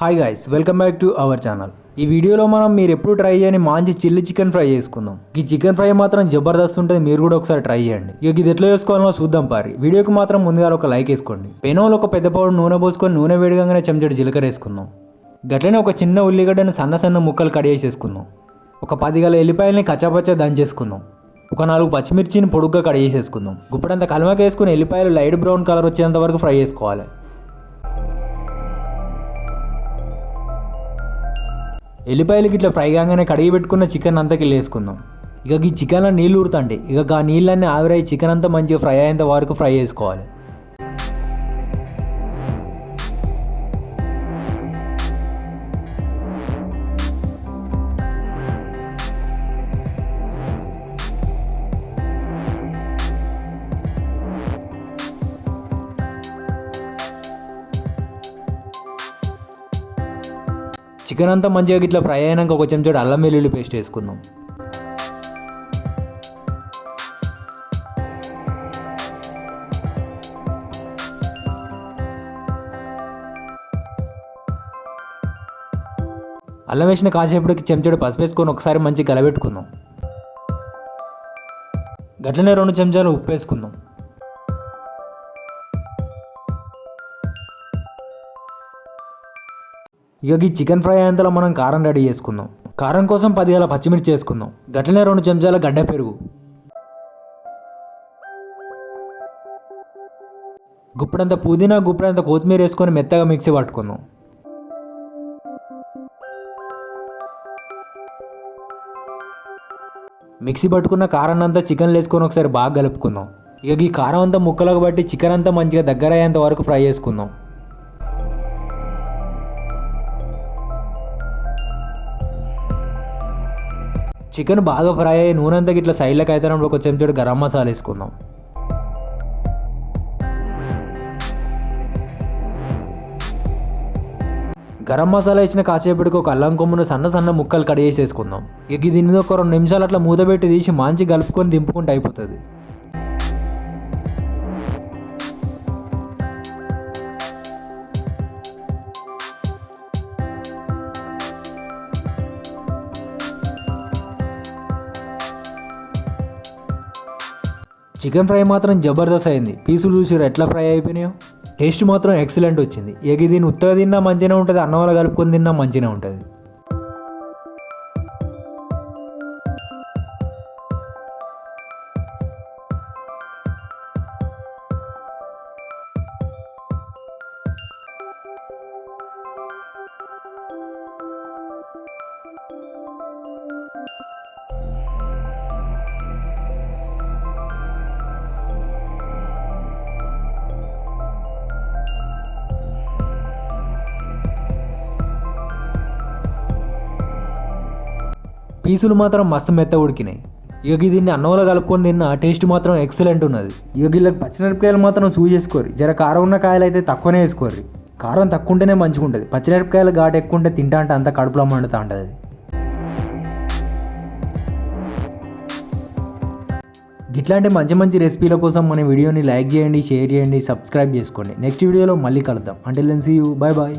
Hi guys welcome back to our channel ఈ వీడియోలో మనం మీరు ఎప్పుడు ట్రై చేయని మంచి చిల్లి చికెన్ ఫ్రై చేసుకుందాం. ఈ చికెన్ ఫ్రై మాత్రం జబర్దస్త్ ఉంటుంది మీరు కూడా ఒకసారి ట్రై చేయండి. ఇక ఇది ఎట్లా చేసుకోవాలో చూద్దాం పారి. వీడియోకి మాత్రం ముందుగా ఒక లైక్ వేసుకోండి. పెనంలో ఒక పెద్ద పౌడర్ నూనె పోసుకొని నూనె వేడిగానే చెంచడు జీలకర్ర వేసుకుందాం. గట్లనే ఒక చిన్న ఉల్లిగడ్డని సన్న సన్న ముక్కలు కట్ చేసేసుకుందాం. ఒక పది గల ఎల్లిపాయలని కచ్చాపచ్చా దంచేసుకుందాం. ఒక నాలుగు పచ్చిమిర్చిని పొడుగ్గా కట్ చేసేసుకుందాం. గుప్పడంత కలమక వేసుకుని ఎల్లిపాయలు లైట్ బ్రౌన్ కలర్ వచ్చేంత వరకు ఫ్రై చేసుకోవాలి. ఎల్లిపాయలకి ఇట్లా ఫ్రై కాగానే కడిగి పెట్టుకున్న చికెన్ అంతా వేసుకుందాం. ఇక ఈ చికెన్లో నీళ్ళు ఊరుతాండి. ఇక ఆ నీళ్ళన్నీ ఆవిరై చికెన్ అంతా మంచిగా ఫ్రై అయ్యేంత వరకు ఫ్రై చేసుకోవాలి. చికెన్ అంతా మంచిగా ఇట్లా ఫ్రై అయినాక ఒక చెంచాడు అల్లం వెల్లుల్లి పేస్ట్ వేసుకుందాం. అల్లం వేసిన కాసేపటికి చెంచాడు పసుపు వేసుకొని ఒకసారి మంచిగా గలబెట్టుకుందాం గట్లనే రెండు చెంచాలు ఉప్పు వేసుకుందాం. ఇక ఈ చికెన్ ఫ్రై అయ్యేంతలో మనం కారం రెడీ చేసుకుందాం. కారం కోసం పదివేల పచ్చిమిర్చి వేసుకుందాం గట్లనే రెండు చెంచాల గడ్డ పెరుగు. గుప్పడంత పుదీనా గుప్పడంత కొత్తిమీర వేసుకొని మెత్తగా మిక్సీ పట్టుకుందాం. మిక్సీ పట్టుకున్న కారం అంతా చికెన్ వేసుకొని ఒకసారి బాగా కలుపుకుందాం. ఇక ఈ కారం అంతా ముక్కలకు బట్టి చికెన్ అంతా మంచిగా దగ్గర అయ్యేంత వరకు ఫ్రై చేసుకుందాం. చికెన్ బాగా ఫ్రై అయ్యి నూనె అంతా ఇట్లా సైడ్లకు అయితేనప్పుడు ఒక చెంచాడు గరం మసాలా వేసుకుందాం. గరం మసాలా ఇచ్చిన కాసేపటికి ఒక అల్లం కొమ్మును సన్న సన్న ముక్కలు కట్ చేసేసుకుందాం ఇక దీని మీద ఒక రెండు నిమిషాలు అట్లా మూత పెట్టి తీసి మంచి కలుపుకొని దింపుకుంటే అయిపోతుంది. చికెన్ ఫ్రై మాత్రం జబర్దస్త్ అయింది. పీసులు చూసారు ఎట్లా ఫ్రై అయిపోయినాయో? టేస్ట్ మాత్రం ఎక్సలెంట్ వచ్చింది. ఇక దీన్ని ఉత్తగా తిన్నా మంచిగా ఉంటుంది అన్నం వల్ల కలుపుకొని తిన్నా మంచిగా ఉంటుంది. పీసులు మాత్రం మస్తు మెత్త ఉడికినాయి. ఇక దీన్ని అన్నంలో కలుపుకొని తిన్న టేస్ట్ మాత్రం ఎక్సలెంట్ ఉన్నది. ఇక వీళ్ళకి పచ్చిమిరపకాయలు మాత్రం చూ చేసుకోరు జర కారం ఉన్న కాయలు అయితే తక్కువనే వేసుకోరు కారం తక్కువ ఉంటేనే మంచిగా ఉంటుంది పచ్చిమిరపకాయలు ఘాటు ఎక్కువ ఉంటే తింటా అంటే అంత కడుపులో మండుతూ ఉంటుంది. ఇట్లాంటి మంచి మంచి రెసిపీల కోసం మన వీడియోని లైక్ చేయండి షేర్ చేయండి సబ్స్క్రైబ్ చేసుకోండి. నెక్స్ట్ వీడియోలో మళ్ళీ కలుద్దాం. అంటే లెన్స్ యూ బాయ్ బాయ్